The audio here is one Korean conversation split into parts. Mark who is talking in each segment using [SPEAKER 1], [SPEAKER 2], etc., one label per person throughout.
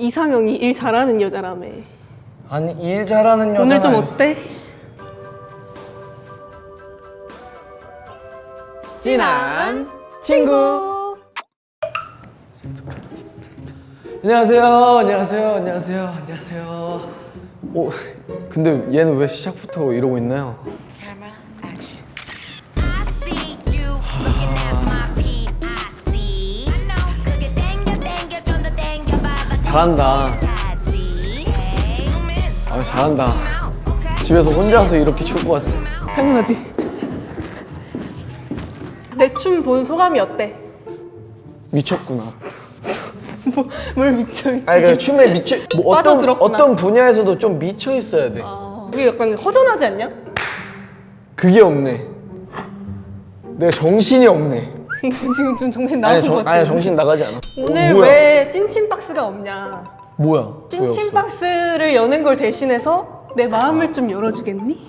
[SPEAKER 1] 이상형이 일 잘하는 여자라며.
[SPEAKER 2] 아니 일 잘하는 여자
[SPEAKER 1] 오늘 좀 어때?
[SPEAKER 2] 진한 친구 안녕하세요 안녕하세요 안녕하세요 안녕하세요 오 근데 얘는 왜 시작부터 이러고 있나요?
[SPEAKER 3] Camera action. I see you looking at
[SPEAKER 2] 잘한다. 아 잘한다. 집에서 혼자서 이렇게 출것 같아
[SPEAKER 1] 당연하지. 내 춤 본 소감이 어때?
[SPEAKER 2] 미쳤구나
[SPEAKER 1] 뭐, 뭘 미쳐 미치.
[SPEAKER 2] 아니 그 춤에 미쳐 뭐 어떤
[SPEAKER 1] 빠져들었구나.
[SPEAKER 2] 어떤 분야에서도 좀 미쳐 있어야 돼
[SPEAKER 1] 아, 이게 약간 허전하지 않냐?
[SPEAKER 2] 그게 없네 내가 정신이 없네
[SPEAKER 1] 이거 지금 좀 정신
[SPEAKER 2] 아니,
[SPEAKER 1] 나간
[SPEAKER 2] 정,
[SPEAKER 1] 것 같아.
[SPEAKER 2] 아니 정신 나가지 않아
[SPEAKER 1] 오늘
[SPEAKER 2] 어, 뭐야?
[SPEAKER 1] 왜 찐친 박스가 없냐?
[SPEAKER 2] 뭐야 왜
[SPEAKER 1] 찐친
[SPEAKER 2] 없어?
[SPEAKER 1] 박스를 여는 걸 대신해서 내 마음을 좀 열어주겠니?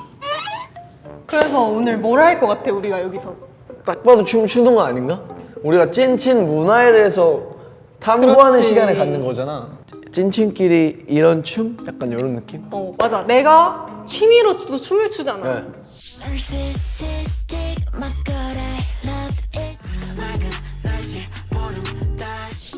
[SPEAKER 1] 그래서 오늘 뭘 할 것 같아 우리가 여기서?
[SPEAKER 2] 딱 봐도 춤 추는 거 아닌가? 우리가 찐친 문화에 대해서 탐구하는
[SPEAKER 1] 그렇지.
[SPEAKER 2] 시간을 갖는 거잖아. 찐친끼리 이런 춤? 약간 이런 느낌?
[SPEAKER 1] 어 맞아 내가 취미로 도 춤을 추잖아.
[SPEAKER 2] 네.
[SPEAKER 3] Narcissistic, my God, I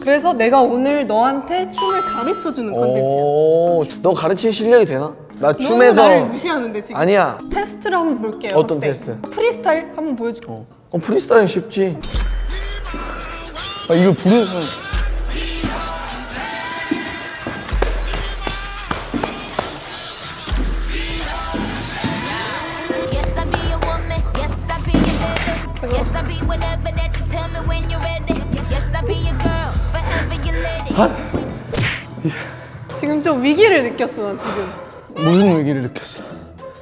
[SPEAKER 1] 그래서 내가 오늘 너한테 춤을 가르쳐주는 컨텐츠야.
[SPEAKER 2] 오, 너 가르칠 실력이 되나? 나
[SPEAKER 1] 너무
[SPEAKER 2] 춤에서
[SPEAKER 1] 나를 무시하는데 지금.
[SPEAKER 2] 아니야.
[SPEAKER 1] 테스트를 한번 볼게요.
[SPEAKER 2] 어떤
[SPEAKER 1] 학생.
[SPEAKER 2] 테스트?
[SPEAKER 1] 프리스타일 한번 보여줄게.
[SPEAKER 2] 어, 어 프리스타일 쉽지. 아 이거 부르는 사람.
[SPEAKER 3] Yes, I be a woman. Yes, I be a baby. Yes, I be whatever that you tell me when you're ready. Yes, I be your girl. Lady.
[SPEAKER 1] 지금 좀 위기를 느꼈어 나 지금.
[SPEAKER 2] 무슨 위기를 느꼈어?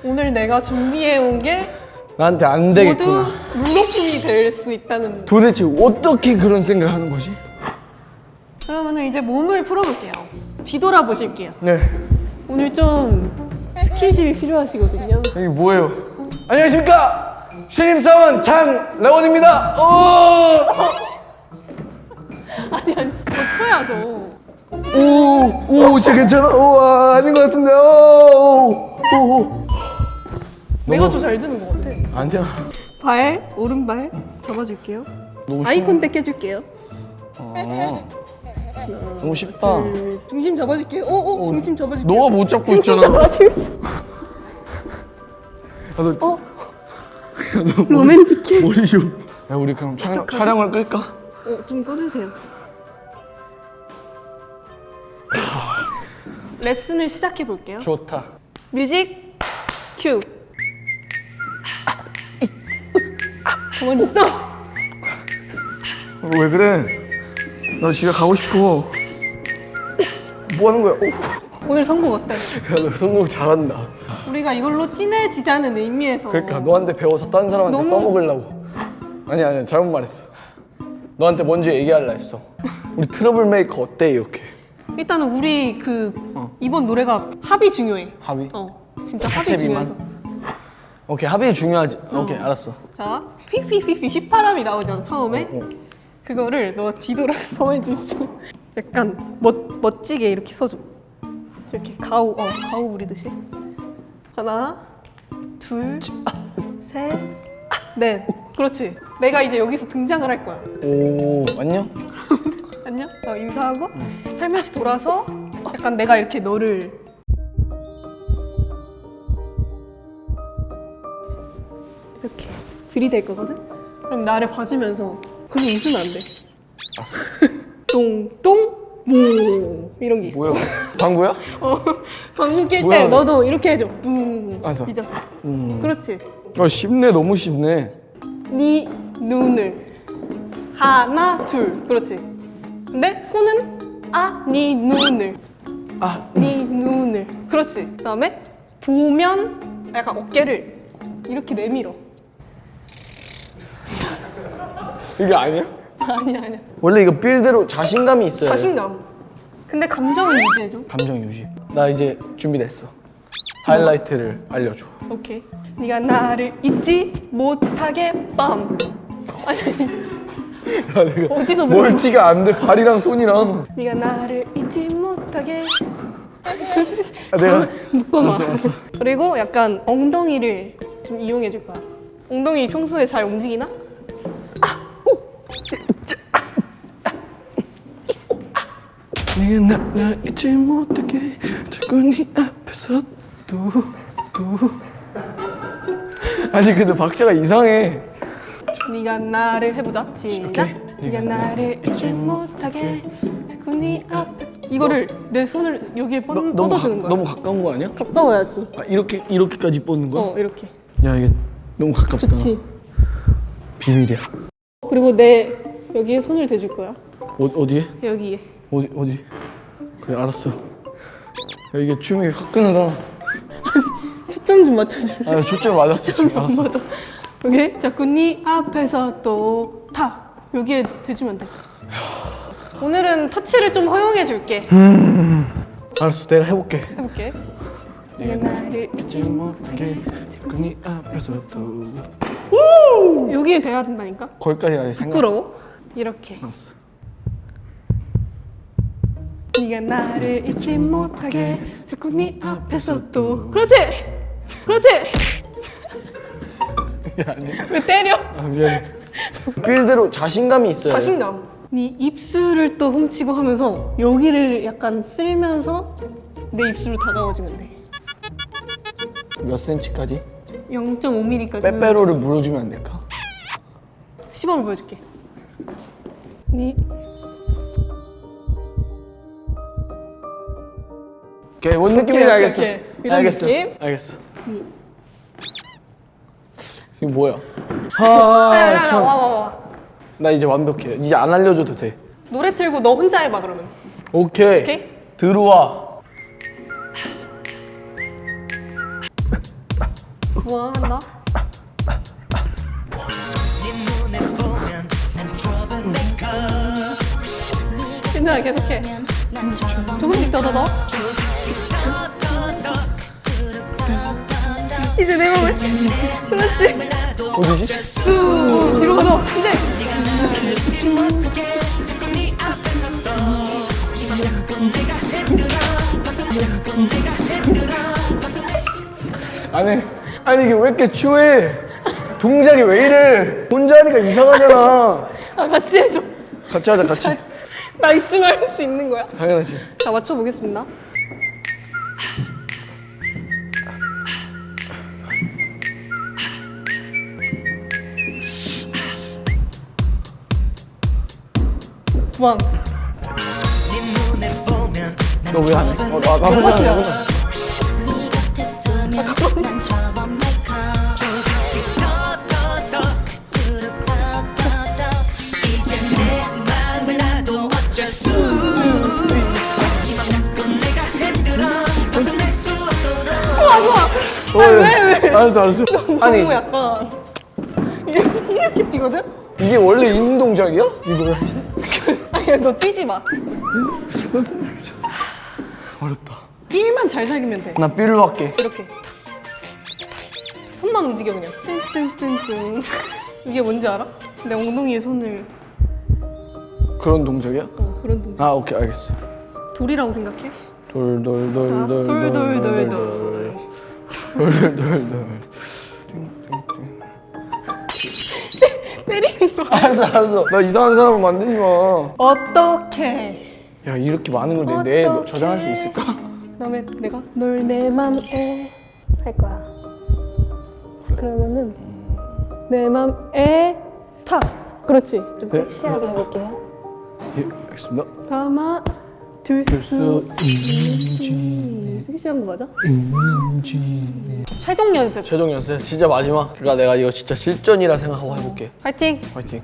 [SPEAKER 1] 오늘 내가 준비해 온 게
[SPEAKER 2] 나한테 안
[SPEAKER 1] 모두
[SPEAKER 2] 되겠구나.
[SPEAKER 1] 물거품이 될 수 있다는.
[SPEAKER 2] 도대체 어떻게 그런 생각하는 거지?
[SPEAKER 1] 그러면 은 이제 몸을 풀어볼게요. 뒤돌아 보실게요.
[SPEAKER 2] 네.
[SPEAKER 1] 오늘 좀 스킨십이 필요하시거든요.
[SPEAKER 2] 여기 뭐예요? 안녕하십니까? 신입사원 장래원입니다. 오!
[SPEAKER 1] 아니 아니 고쳐야죠.
[SPEAKER 2] 오, 오, 진짜 괜찮아. 오, 아, 아닌 것 같은데. 오, 오, 오.
[SPEAKER 1] 내가 더잘 주는 것 같아.
[SPEAKER 2] 아니야.
[SPEAKER 1] 발 오른발 잡아줄게요.
[SPEAKER 2] 너무
[SPEAKER 1] 아이
[SPEAKER 2] 쉬운-
[SPEAKER 1] 컨택 해줄게요.
[SPEAKER 2] 아, 너무 쉽다.
[SPEAKER 1] 둘, 중심 잡아줄게요. 오 오 중심 잡아줄게요.
[SPEAKER 2] 너가 못 잡고
[SPEAKER 1] 중심
[SPEAKER 2] 있잖아.
[SPEAKER 1] 잡아줄게요.
[SPEAKER 2] 아, 너
[SPEAKER 1] 어 로맨틱해.
[SPEAKER 2] 머리 좀. 야, 우리 그럼 촬영? 촬영을 끌까?
[SPEAKER 1] 어, 좀 꺼주세요. 레슨을 시작해 볼게요.
[SPEAKER 2] 좋다.
[SPEAKER 1] 뮤직 큐. 가만히 있어.
[SPEAKER 2] 어, 왜 그래? 나 집에 가고 싶어. 뭐 하는 거야? 오.
[SPEAKER 1] 오늘 성공 어때?
[SPEAKER 2] 야, 너 성공 잘한다.
[SPEAKER 1] 우리가 이걸로 친해지자는 의미에서.
[SPEAKER 2] 그러니까 너한테 배워서 딴 사람한테
[SPEAKER 1] 너무-
[SPEAKER 2] 써먹으려고. 아니 아니 잘못 말했어. 너한테 먼저 얘기할라 했어. 우리 트러블 메이커 어때 이렇게?
[SPEAKER 1] 일단은 우리 그 이번 노래가 합이 중요해.
[SPEAKER 2] 합의?
[SPEAKER 1] 어, 진짜 합이
[SPEAKER 2] 비만?
[SPEAKER 1] 중요해서.
[SPEAKER 2] 오케이 합의 중요하지. 오케이 알았어.
[SPEAKER 1] 자, 휘휘휘휘 휘파람이 나오잖아 처음에.
[SPEAKER 2] 어.
[SPEAKER 1] 그거를 너 가만히 좀 있어. 약간 멋 멋지게 이렇게 써줘. 이렇게 가오 어 가오 부리듯이. 하나, 둘, 셋, 넷. 그렇지. 내가 이제 여기서 등장을 할 거야.
[SPEAKER 2] 오 안녕.
[SPEAKER 1] 안녕. 어, 인사하고 살며시 돌아서 약간 내가 이렇게 너를 이렇게 들이댈 거거든. 그럼 나를 봐주면서 그럼 웃으면 안 돼. 똥똥 모 이런 게 있어.
[SPEAKER 2] 뭐야? 방구야?
[SPEAKER 1] 어, 방금 낄
[SPEAKER 2] 뭐야,
[SPEAKER 1] 때
[SPEAKER 2] 그래?
[SPEAKER 1] 너도 이렇게 해줘. 뿡.
[SPEAKER 2] 알았어.
[SPEAKER 1] 삐져서. 그렇지.
[SPEAKER 2] 아 쉽네 너무 쉽네.
[SPEAKER 1] 네 눈을 하나 둘 그렇지. 근데 손은 아네 눈을 아네 눈을 그렇지. 그 다음에 보면 약간 어깨를 이렇게 내밀어.
[SPEAKER 2] 이게 아니야?
[SPEAKER 1] 아니야 아니야.
[SPEAKER 2] 원래 이거 빌드로 자신감이 있어요.
[SPEAKER 1] 자신감. 근데 감정을 유지해줘.
[SPEAKER 2] 감정 유지. 나 이제 준비됐어. 하이라이트를 알려줘.
[SPEAKER 1] 오케이. 네가 나를 잊지 못하게 빰. 아니 어디서 배운
[SPEAKER 2] 멀티가 안 돼. 발이랑 손이랑.
[SPEAKER 1] 네가 나를 잊지 못하게
[SPEAKER 2] 아, 내가. 알았어, 알았어.
[SPEAKER 1] 그리고 약간 엉덩이를 좀 이용해 줄 거야. 엉덩이 평소에 잘 움직이나?
[SPEAKER 2] 네가 나를 잊지 못하게 자꾸 네 앞에서 또또 아니 근데 박자가 이상해
[SPEAKER 1] 네가 나를 해보자. 시작.
[SPEAKER 2] 오케이.
[SPEAKER 1] 네가 나를 잊지 못하게 자꾸 네 앞에 이거를 내 손을 여기에 뻗,
[SPEAKER 2] 너, 너무,
[SPEAKER 1] 뻗어주는
[SPEAKER 2] 가,
[SPEAKER 1] 거야.
[SPEAKER 2] 너무 가까운 거 아니야?
[SPEAKER 1] 가까워야지.
[SPEAKER 2] 아, 이렇게 이렇게까지 뻗는 거야?
[SPEAKER 1] 어 이렇게.
[SPEAKER 2] 야 이게 너무 가깝다
[SPEAKER 1] 좋지.
[SPEAKER 2] 비밀이야
[SPEAKER 1] 그리고 내 여기에 손을 대줄 거야.
[SPEAKER 2] 어, 어디에?
[SPEAKER 1] 여기에.
[SPEAKER 2] 어디 어디? 그래 알았어 야 이게 춤이 화끈하다
[SPEAKER 1] 초점 좀 맞춰줄.
[SPEAKER 2] 아 초점 맞았어 지금
[SPEAKER 1] 안 맞아. 오케이. 자꾸 네 앞에서 또 타. 여기에 대주면 돼. 오늘은 터치를 좀 허용해 줄게.
[SPEAKER 2] 알았어 내가 해볼게
[SPEAKER 1] 해볼게. 네가 나를
[SPEAKER 2] 잊지 못하게 자꾸 네 앞에서 또
[SPEAKER 1] 여기에 대야 된다니까.
[SPEAKER 2] 거기까지 아직 생각
[SPEAKER 1] 부끄러워? 이렇게.
[SPEAKER 2] 알았어
[SPEAKER 1] 네가 나를 잊지 못하게 자꾸 네 앞에서 또 그렇지 그렇지
[SPEAKER 2] 야 아니
[SPEAKER 1] 왜 때려?
[SPEAKER 2] 아 미안해. 필대로 자신감이 있어야 돼
[SPEAKER 1] 자신감. 네 입술을 또 훔치고 하면서 여기를 약간 쓸면서 내 입술로 다가와주면 돼.
[SPEAKER 2] 몇 센치까지?
[SPEAKER 1] 0.5mm까지
[SPEAKER 2] 빼빼로를 물어주면 안 될까?
[SPEAKER 1] 시범을 보여줄게. 네
[SPEAKER 2] 오케이 뭔 느낌인지
[SPEAKER 1] 오케이,
[SPEAKER 2] 알겠어.
[SPEAKER 1] 오케이. 이런
[SPEAKER 2] 알겠어.
[SPEAKER 1] 느낌?
[SPEAKER 2] 알겠어 이거 뭐야? 아, 참.
[SPEAKER 1] 와와와.
[SPEAKER 2] 나 이제 완벽해. 이제 안 알려줘도 돼.
[SPEAKER 1] 노래 틀고 너 혼자 해봐 그러면.
[SPEAKER 2] 오케이,
[SPEAKER 1] 오케이?
[SPEAKER 2] 들어와.
[SPEAKER 1] 우와 한다? 괜찮아 계속해. 조금씩 더 더 더. 이제 내 몸을. 그렇지
[SPEAKER 2] 어디지?
[SPEAKER 1] 쑥 뒤로 가자 이제
[SPEAKER 2] 아니 아니 이게 왜 이렇게 추해? 동작이 왜 이래? 혼자 하니까 이상하잖아.
[SPEAKER 1] 아 같이 해줘.
[SPEAKER 2] 같이 하자 같이.
[SPEAKER 1] 나 있으면 할 수 있는 거야.
[SPEAKER 2] 당연하지.
[SPEAKER 1] 자 맞춰보겠습니다 부항
[SPEAKER 2] 너왜 안 해? 어, 나, 나 혼자 하자 나 혼자
[SPEAKER 3] 어,
[SPEAKER 1] 아니,
[SPEAKER 2] 왜,
[SPEAKER 1] 왜, 왜?
[SPEAKER 2] 알았어 알았어 아니
[SPEAKER 1] 너무 약간 이렇게, 이렇게 뛰거든?
[SPEAKER 2] 이게 원래 있는 동작이야? 하시
[SPEAKER 1] 아니 너 뛰지 마
[SPEAKER 2] 어렵다
[SPEAKER 1] 삘만 잘 살리면
[SPEAKER 2] 돼난 삘로 할게
[SPEAKER 1] 이렇게 손만 움직여 그냥 뜬뜬뜬뜬 이게 뭔지 알아? 내 엉덩이에 손을
[SPEAKER 2] 그런 동작이야?
[SPEAKER 1] 어 그런 동작
[SPEAKER 2] 아 오케이 알겠어
[SPEAKER 1] 돌이라고 생각해? 자,
[SPEAKER 2] 돌돌돌돌돌
[SPEAKER 1] 돌돌돌돌
[SPEAKER 2] 돌돌
[SPEAKER 1] 때리는 거
[SPEAKER 2] 알았어 알았어. 나 이상한 사람을 만들지 마야.
[SPEAKER 1] 어떻게
[SPEAKER 2] 이렇게 많은 걸 내, 내. 저장할 수 있을까?
[SPEAKER 1] 그다음에 내가? 널 내 맘에 할 거야. 그러면은 내 맘에 타. 그렇지. 좀
[SPEAKER 2] 네.
[SPEAKER 1] 섹시하게 해볼게요.
[SPEAKER 2] 예 알겠습니다.
[SPEAKER 1] 담아 둘수
[SPEAKER 2] 수
[SPEAKER 1] 있지. 섹시한 거 맞아?
[SPEAKER 2] 있는지.
[SPEAKER 1] 최종 연습.
[SPEAKER 2] 최종 연습. 진짜 마지막. 그러니까 내가 이거 진짜 실전이라 생각하고 해볼게.
[SPEAKER 1] 파이팅.
[SPEAKER 2] 화이팅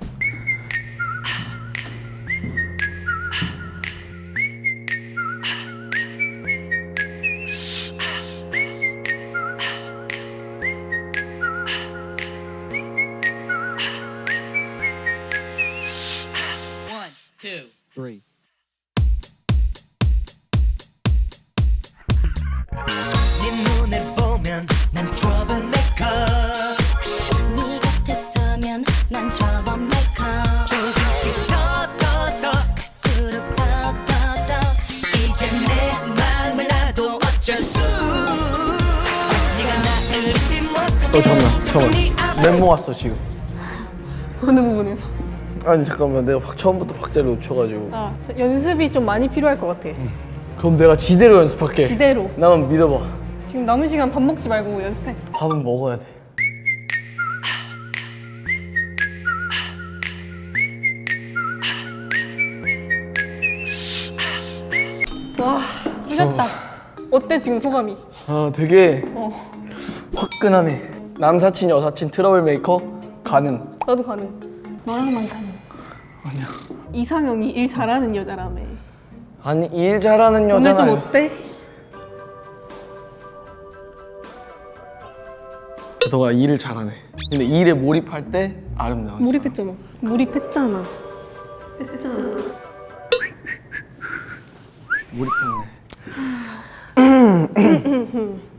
[SPEAKER 2] 어 잠깐만 잠깐만 멘붕 왔어 지금
[SPEAKER 1] 어느 부분에서?
[SPEAKER 2] 아니 잠깐만 내가 박- 처음부터 박자를 놓쳐가지고
[SPEAKER 1] 아, 저 연습이 좀 많이 필요할 것 같아.
[SPEAKER 2] 그럼 내가 지대로 연습할게
[SPEAKER 1] 지대로.
[SPEAKER 2] 나만 믿어봐
[SPEAKER 1] 지금 남은 시간 밥 먹지 말고 연습해.
[SPEAKER 2] 밥은 먹어야 돼
[SPEAKER 1] 와, 풀렸다. 어때 지금 소감이?
[SPEAKER 2] 아 되게
[SPEAKER 1] 어,
[SPEAKER 2] 화끈하네 남사친 여사친 트러블 메이커 가능
[SPEAKER 1] 나도 가능. 너랑만 가능. 아니야. 이상형이 일 잘하는 여자라며.
[SPEAKER 2] 아니 일 잘하는
[SPEAKER 1] 오늘 좀
[SPEAKER 2] 여자는
[SPEAKER 1] 어때?
[SPEAKER 2] 너가 일을 잘하네 근데 일에 몰입할 때 아름다워
[SPEAKER 1] 몰입했잖아. 몰입했잖아. 했잖아.
[SPEAKER 2] 몰입했네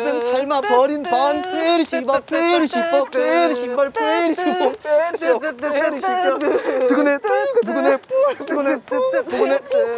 [SPEAKER 2] 밥은 닮아 버린 반 페리시 바 페리시 바 페리시발 페리시 바 페리시 바 페리시 바 두근해 두근해 두근해 두근해